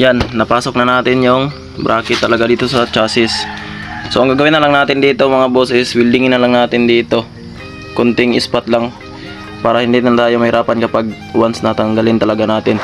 Yan, napasok na natin yung bracket talaga dito sa chassis. So ang gagawin na lang natin dito mga boss is weldingin na lang natin dito. Kunting spot lang para hindi na tayo mahirapan kapag once natanggalin talaga natin.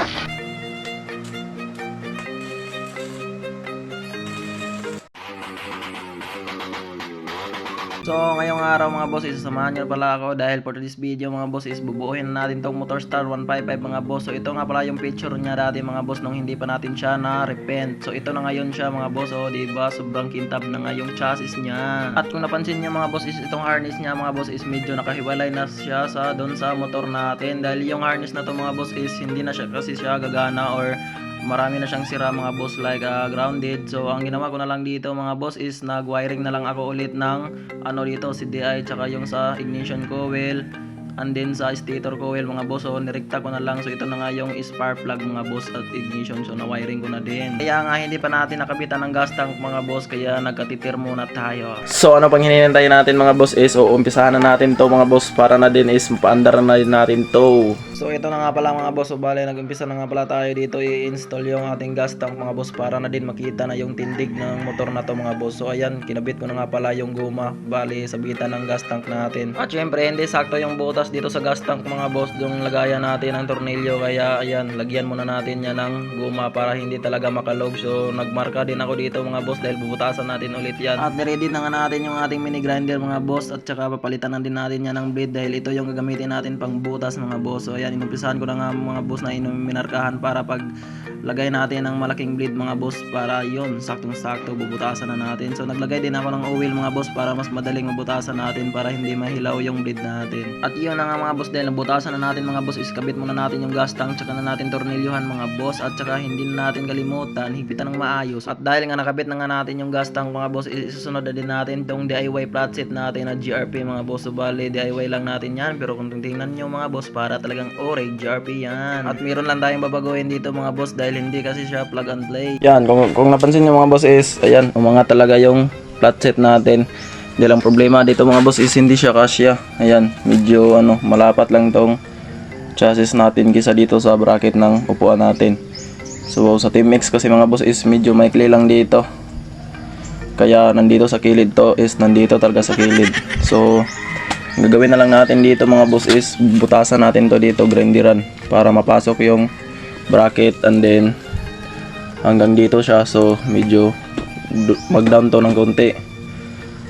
Araw mga boss is samahan nyo pala ako dahil for this video mga boss is bubuuhin na natin tong Motor Star 155 mga boss. So ito nga pala yung picture niya dati mga boss nung hindi pa natin siya na repent. So ito na ngayon siya mga boss oh, di ba? Sobrang kintab na nga yung chassis niya. At kung napansin niyo mga boss is itong harness niya mga boss is medyo nakahiwalay na siya sa doon sa motor natin dahil yung harness na to mga boss is hindi na siya kasi siya gagana or marami na siyang sira mga boss like ah, grounded. So ang ginawa ko na lang dito mga boss is nag wiring na lang ako ulit ng ano dito CDI tsaka yung sa ignition coil and then sa stator coil mga boss so nirekta ko na lang. So ito na nga yung spark plug mga boss at ignition. So na wiring ko na din. Kaya nga hindi pa natin nakabitan ng gas tank mga boss kaya nagkatitir muna tayo. So ano pang hinihintay natin mga boss is o umpisahan na natin to mga boss para na din is mapaandar na natin to So ito na nga pala mga boss, so bale nag-umpisa na nga pala tayo dito i-install yung ating gas tank mga boss para na din makita na yung tindig ng motor na to mga boss. So ayan, kinabit ko na nga pala yung guma, bale sabitan ng gas tank natin. At syempre hindi sakto yung butas dito sa gas tank mga boss, yung lagayan natin ng tornilyo kaya ayan, lagyan muna natin yan ng guma para hindi talaga makalog. So nagmarka din ako dito mga boss dahil bubutasan natin ulit yan. At niready na nga natin yung ating mini grinder mga boss at saka papalitan na din natin yan ng blade dahil ito yung gagamitin natin pang butas mga boss. So ayan, inumpisahan ko na nga mga boss na inuminarkahan para pag lagay natin ng malaking blade mga boss para yon saktong sakto bubutasan na natin. So naglagay din ako ng oil mga boss para mas madaling mabutasan natin para hindi mahilaw yung blade natin. At yun na nga mga boss dahil nabutasan na natin mga boss iskabit muna natin yung gas tank tsaka na natin tornilyuhan mga boss at tsaka hindi na natin kalimutan higpitan ng maayos. At dahil nga nakabit na nga natin yung gas tank mga boss isusunod na din natin tong DIY flat set natin na GRP mga boss. So bali DIY lang natin yan pero kung tingnan nyo mga boss para talagang ore GRP yan. At meron lang tayong babaguhin dito mga boss dahil hindi kasi siya plug and play. Yan kung, kung napansin nyo mga boss is ayan mga talaga yung flat set natin. Hindi lang problema dito mga boss is hindi siya kasya. Ayan, medyo ano, malapat lang tong chassis natin kisa dito sa bracket ng upuan natin. So sa Team X kasi mga boss is medyo maikli lang dito. Kaya nandito sa kilid to is nandito talaga sa kilid. So gagawin na lang natin dito mga boss is butasan natin to dito grinderan para mapasok yung bracket and then hanggang dito siya so medyo mag down to ng konti.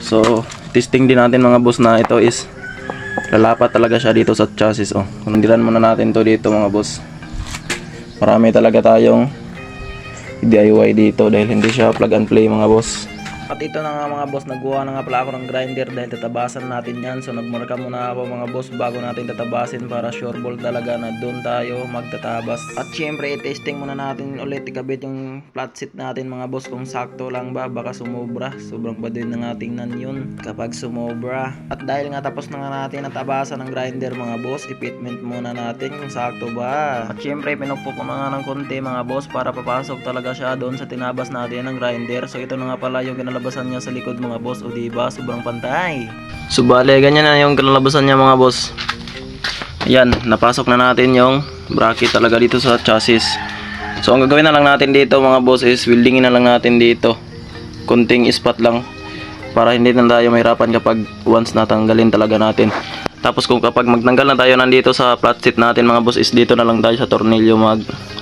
So testing din natin mga boss na ito is lalapat talaga siya dito sa chassis oh. Kundiran muna natin to dito mga boss. Marami talaga tayong DIY dito dahil hindi siya plug and play mga boss. At ito na nga mga boss, nagkuha na nga pala ako ng grinder dahil tatabasan natin yan. So nagmarka muna ako mga boss bago natin tatabasin para sure ball talaga na doon tayo magtatabas. At syempre, i-testing muna natin ulit ikabit yung flat seat natin mga boss kung sakto lang ba, baka sumobra. Sobrang pa din na nga tingnan yun kapag sumobra. At dahil nga tapos na nga natin natabasan ng grinder mga boss, ipitment muna natin kung sakto ba. At syempre, pinupok ko nga ng konti mga boss para papasok talaga siya doon sa tinabas natin ng grinder. So ito na nga pala yung kinalabasan niya sa likod mga boss. O diba, sobrang pantay. So bale, ganyan na yung kinalabasan niya mga boss. Ayan, napasok na natin yung bracket talaga dito sa chassis. So ang gagawin na lang natin dito mga boss is weldingin na lang natin dito. Kunting spot lang para hindi na tayo mahirapan kapag once natanggalin talaga natin. Tapos kung kapag magtanggal na tayo nandito sa flat seat natin mga boss is dito na lang tayo sa tornilyo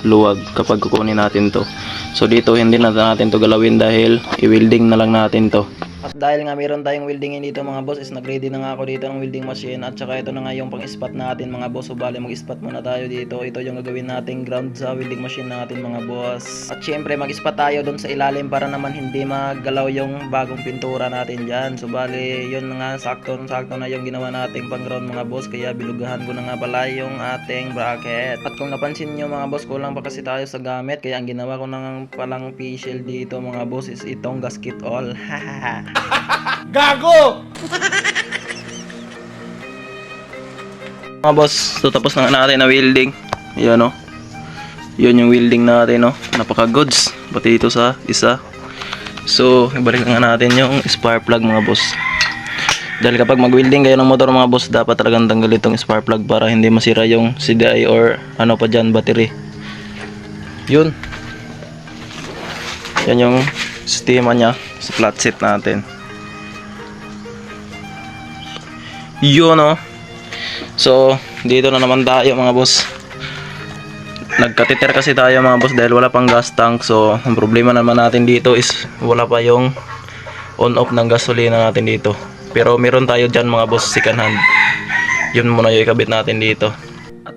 magluwag kapag kukunin natin to. So dito hindi na natin to galawin dahil i-welding na lang natin to. At dahil nga meron tayong weldingin dito mga boss is nag-ready na nga ako dito ng welding machine at saka ito na nga yung pang-spot natin mga boss. So bali mag-spot muna tayo dito. Ito yung gagawin nating ground sa welding machine natin mga boss. At syempre mag-spot tayo doon sa ilalim para naman hindi magalaw yung bagong pintura natin dyan. So bali yun nga sakto sakto na yung ginawa nating pang ground mga boss. Kaya bilugahan ko na nga pala yung ating bracket. At kung napansin nyo mga boss kulang pa kasi tayo sa gamit. Kaya ang ginawa ko na palang facial dito mga boss is itong gasket all. Gago! Mga boss, so tapos na natin na welding. Yan o. Yun yung welding natin no. Napaka goods. Pati dito sa isa. So, ibalik nga natin yung spark plug mga boss. Dahil kapag mag-welding kayo ng motor mga boss, dapat talagang tanggalin itong spark plug para hindi masira yung CDI or ano pa dyan, battery. Yun. Yan yung sistema niya sa flat seat natin. Yun oh. So, dito na naman tayo mga boss. Nagkatiter kasi tayo mga boss dahil wala pang gas tank. So, ang problema naman natin dito is wala pa yung on-off ng gasolina natin dito. Pero meron tayo dyan mga boss second hand. Yun muna yung ikabit natin dito.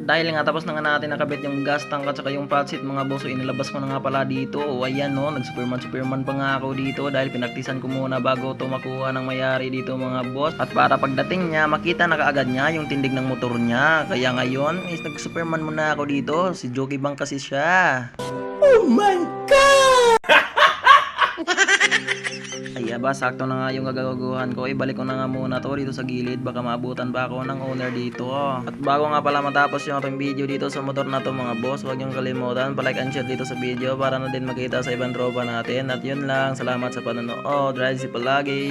Dahil nga tapos na nga natin nakabit yung gas tank at saka yung flat seat mga boss, so inilabas ko na nga pala dito. O ayan no, nag superman superman pa nga ako dito dahil pinaktisan ko muna bago to makuha ng mayari dito mga boss. At para pagdating niya, makita na kaagad niya yung tindig ng motor niya. Kaya ngayon is nag superman muna ako dito. Si Jogi Bang kasi siya. Ay, aba, sakto na nga yung gagaguhan ko. Ibalik ko na nga muna to dito sa gilid. Baka maabutan pa ako ng owner dito. At bago nga pala matapos yung ating video dito sa motor na to mga boss, huwag niyong kalimutan, palike and share dito sa video para na din makita sa ibang tropa natin. At yun lang, salamat sa panonood. Drive si palagi.